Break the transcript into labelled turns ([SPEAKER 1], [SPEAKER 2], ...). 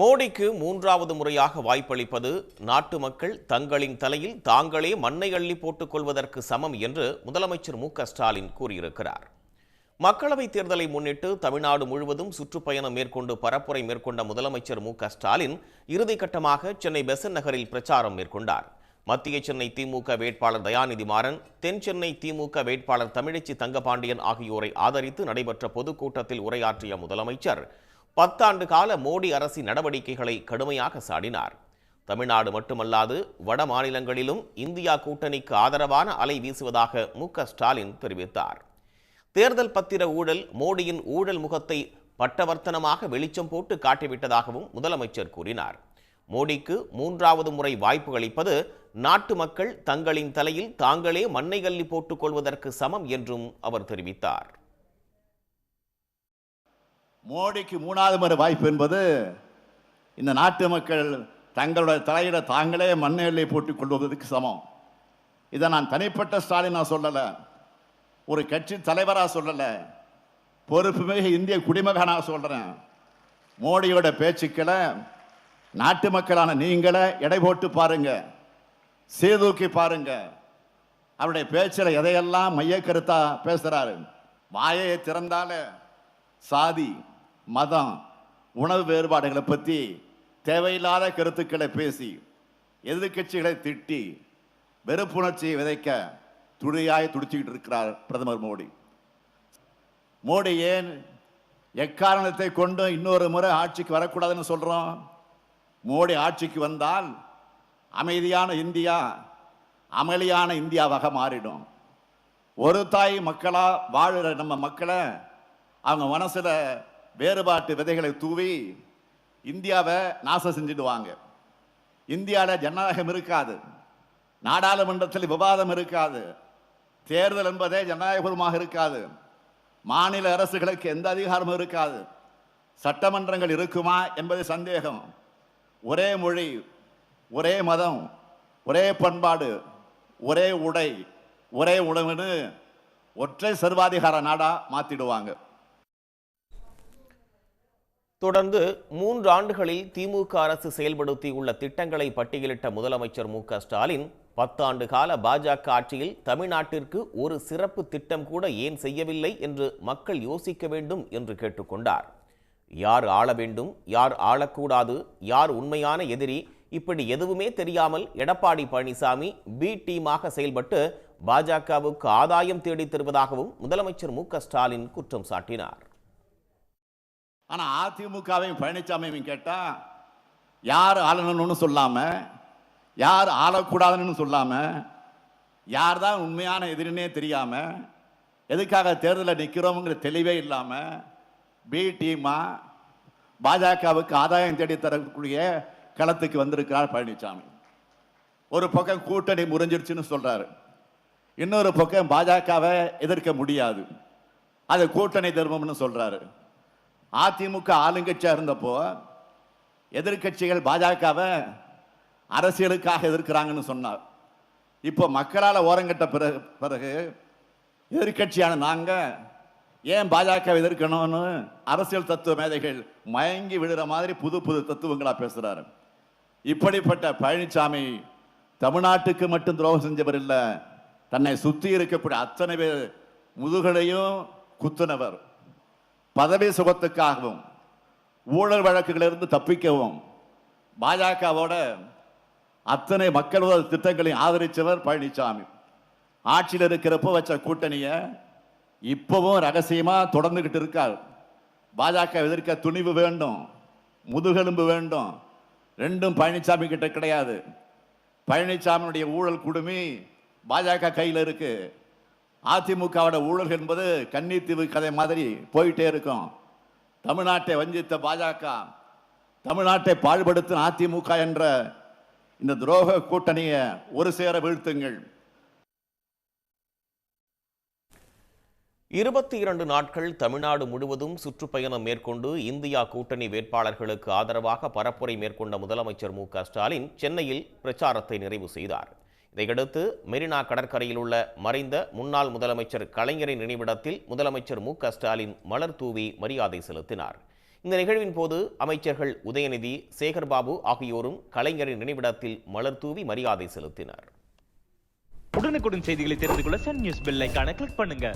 [SPEAKER 1] மோடிக்கு மூன்றாவது முறையாக வாய்ப்பளிப்பது நாட்டு மக்கள் தங்களின் தலையில் தாங்களே மண்ணை அள்ளி போட்டுக் கொள்வதற்கு சமம் என்று முதலமைச்சர் மு க ஸ்டாலின் கூறியிருக்கிறார். மக்களவைத் தேர்தலை முன்னிட்டு தமிழ்நாடு முழுவதும் சுற்றுப்பயணம் மேற்கொண்டு பரப்புரை மேற்கொண்ட முதலமைச்சர் மு க ஸ்டாலின் இறுதிக்கட்டமாக சென்னை பெசன் நகரில் பிரச்சாரம் மேற்கொண்டார். மத்திய சென்னை திமுக வேட்பாளர் தயாநிதி மாறன் தென் சென்னை திமுக வேட்பாளர் தமிழச்சி தங்கபாண்டியன் ஆகியோரை ஆதரித்து நடைபெற்ற பொதுக்கூட்டத்தில் உரையாற்றிய முதலமைச்சர் பத்தாண்டு கால மோடி அரசின் நடவடிக்கைகளை கடுமையாக சாடினார். தமிழ்நாடு மட்டுமல்லாது வட மாநிலங்களிலும் இந்தியா கூட்டணிக்கு ஆதரவான அலை வீசுவதாக மு க ஸ்டாலின் தெரிவித்தார். தேர்தல் பத்திர ஊழல் மோடியின் ஊழல் முகத்தை பட்டவர்த்தனமாக வெளிச்சம் போட்டு காட்டிவிட்டதாகவும் முதலமைச்சர் கூறினார். மோடிக்கு மூன்றாவது முறை வாய்ப்பு அளிப்பது நாட்டு மக்கள் தங்களின் தலையில் தாங்களே மண்ணை கல்லி போட்டுக் கொள்வதற்கு சமம் என்றும் அவர் தெரிவித்தார்.
[SPEAKER 2] மோடிக்கு மூணாவது முறை வாய்ப்பு என்பது இந்த நாட்டு மக்கள் தங்களுடைய தலையிட தாங்களே மண்ணெல்லை போட்டுக் கொள்வதற்கு சமம். இதை நான் தனிப்பட்ட ஸ்டாலின் நான் சொல்லலை ஒரு கட்சி தலைவராக சொல்லலை பொறுப்புமிகு இந்திய குடிமகனாக சொல்கிறேன் மோடியோட பேச்சுக்களை நாட்டு மக்களான நீங்களே எடை போட்டு பாருங்க சீர்தூக்கி பாருங்க. அவருடைய பேச்சில் எதையெல்லாம் மைய கருத்தாக பேசுகிறாரு வாயை திறந்தாலே சாதி மதம் உணவு வேறுபாடுகளை பற்றி தேவையில்லாத கருத்துக்களை பேசி எதிர்க்கட்சிகளை திட்டி வெறுப்புணர்ச்சியை விதைக்க துடியாய் துடிச்சுக்கிட்டு இருக்கிறார் பிரதமர் மோடி. மோடி ஏன் எக்காரணத்தை கொண்டு இன்னொரு முறை ஆட்சிக்கு வரக்கூடாதுன்னு சொல்கிறோம் மோடி ஆட்சிக்கு வந்தால் அமைதியான இந்தியா அமளியான இந்தியாவாக மாறிடும். ஒரு தாய் மக்களாக வாழ்கிற நம்ம மக்களை அவங்க மனசில் வேறுபாட்டு விதைகளை தூவி இந்தியாவை நாசம் செஞ்சிடுவாங்க. இந்தியாவில் ஜனநாயகம் இருக்காது. நாடாளுமன்றத்தில் விவாதம் இருக்காது. தேர்தல் என்பதே ஜனநாயகபூர்வமாக இருக்காது. மாநில அரசுகளுக்கு எந்த அதிகாரமும் இருக்காது. சட்டமன்றங்கள் இருக்குமா என்பது சந்தேகம். ஒரே மொழி ஒரே மதம் ஒரே பண்பாடு ஒரே உடை ஒரே உணவுன்னு ஒற்றை சர்வாதிகார நாடாக மாற்றிடுவாங்க
[SPEAKER 1] தொடர்ந்து மூன்று ஆண்டுகளில் திமுக அரசு செயல்படுத்தியுள்ள திட்டங்களை பட்டியலிட்ட முதலமைச்சர் மு க ஸ்டாலின் பத்தாண்டு கால பாஜக ஆட்சியில் தமிழ்நாட்டிற்கு ஒரு சிறப்பு திட்டம் கூட ஏன் செய்யவில்லை என்று மக்கள் யோசிக்க வேண்டும் என்று கேட்டுக்கொண்டார் யார் ஆள வேண்டும் யார் ஆளக்கூடாது யார் உண்மையான எதிரி இப்படி எதுவுமே தெரியாமல் எடப்பாடி பழனிசாமி பி டீமாக செயல்பட்டு பாஜகவுக்கு ஆதாயம் தேடித் தருவதாகவும் முதலமைச்சர் மு க ஸ்டாலின் குற்றம் சாட்டினார்.
[SPEAKER 2] ஆனால் அதிமுகவையும் பழனிசாமியும் கேட்டால் யார் ஆளணும்னு சொல்லாமல் யார் ஆளக்கூடாதுன்னு சொல்லாமல் யார் தான் உண்மையான எதிரினே தெரியாமல் எதுக்காக தேர்தலில் நிற்கிறோங்கிற தெளிவே இல்லாமல் பி டீமா பாஜகவுக்கு ஆதாயம் தேடி தரக்கூடிய களத்துக்கு வந்திருக்கிறார் பழனிசாமி ஒரு பக்கம் கூட்டணி முறிஞ்சிருச்சுன்னு சொல்கிறாரு இன்னொரு பக்கம் பாஜகவை எதிர்க்க முடியாது. அது கூட்டணி தர்மம்னு சொல்கிறாரு அதிமுக ஆளுங்கட்சியாக இருந்தப்போ எதிர்க்கட்சிகள் பாஜகவை அரசியலுக்காக எதிர்க்கிறாங்கன்னு சொன்னார். இப்போ மக்களால் ஓரங்கட்ட பிறகு பிறகு எதிர்க்கட்சியான நாங்கள் ஏன் பாஜக எதிர்க்கணும்னு அரசியல் தத்துவ மேதைகள் மயங்கி விடுற மாதிரி புது புது தத்துவங்களாக பேசுகிறாரு இப்படிப்பட்ட பழனிசாமி தமிழ்நாட்டுக்கு மட்டும் துரோகம் செஞ்சவர் இல்லை தன்னை சுற்றி இருக்கக்கூடிய அத்தனை பேர் முதுகலையும் குத்துனவர். பதவி சுகத்துக்காகவும் ஊழல் வழக்குகளிலிருந்து தப்பிக்கவும் பாஜகவோட அத்தனை மக்கள் திட்டங்களையும் ஆதரித்தவர் பழனிசாமி ஆட்சியில் இருக்கிறப்போ வச்ச கூட்டணியை இப்பவும் ரகசியமாக தொடர்ந்துக்கிட்டு இருக்கார். பாஜக எதிர்க்க துணிவு வேண்டும் முதுகெலும்பு வேண்டும். ரெண்டும் பழனிசாமி கிட்ட கிடையாது. பழனிசாமியுடைய ஊழல் குடுமி பாஜக கையில் இருக்குது அதிமுகவோட ஊழல் என்பது கன்னித்தீவு கதை மாதிரி போயிட்டே இருக்கும். தமிழ்நாட்டை வஞ்சித்த பாஜக தமிழ்நாட்டை பாழ்படுத்தும் அதிமுக என்ற இந்த துரோக கூட்டணியை ஒரு சேர வீழ்த்துங்கள்.
[SPEAKER 1] இருபத்தி இரண்டு நாட்கள் தமிழ்நாடு முழுவதும் சுற்றுப்பயணம் மேற்கொண்டு இந்தியா கூட்டணி வேட்பாளர்களுக்கு ஆதரவாக பரப்புரை மேற்கொண்ட முதலமைச்சர் மு க ஸ்டாலின் சென்னையில் பிரச்சாரத்தை நிறைவு செய்தார். இதையடுத்து மெரினா கடற்கரையில் உள்ள மறைந்த முன்னாள் முதலமைச்சர் கலைஞரின் நினைவிடத்தில் முதலமைச்சர் மு க ஸ்டாலின் மலர் தூவி மரியாதை செலுத்தினார். இந்த நிகழ்வின் போது அமைச்சர்கள் உதயநிதி சேகர்பாபு ஆகியோரும் கலைஞரின் நினைவிடத்தில் மலர் தூவி மரியாதை செலுத்தினர்.
[SPEAKER 3] உடனுக்குடன் செய்திகளை தெரிந்து கொள்ள சன் நியூஸ் பெல் கிளிக் பண்ணுங்க.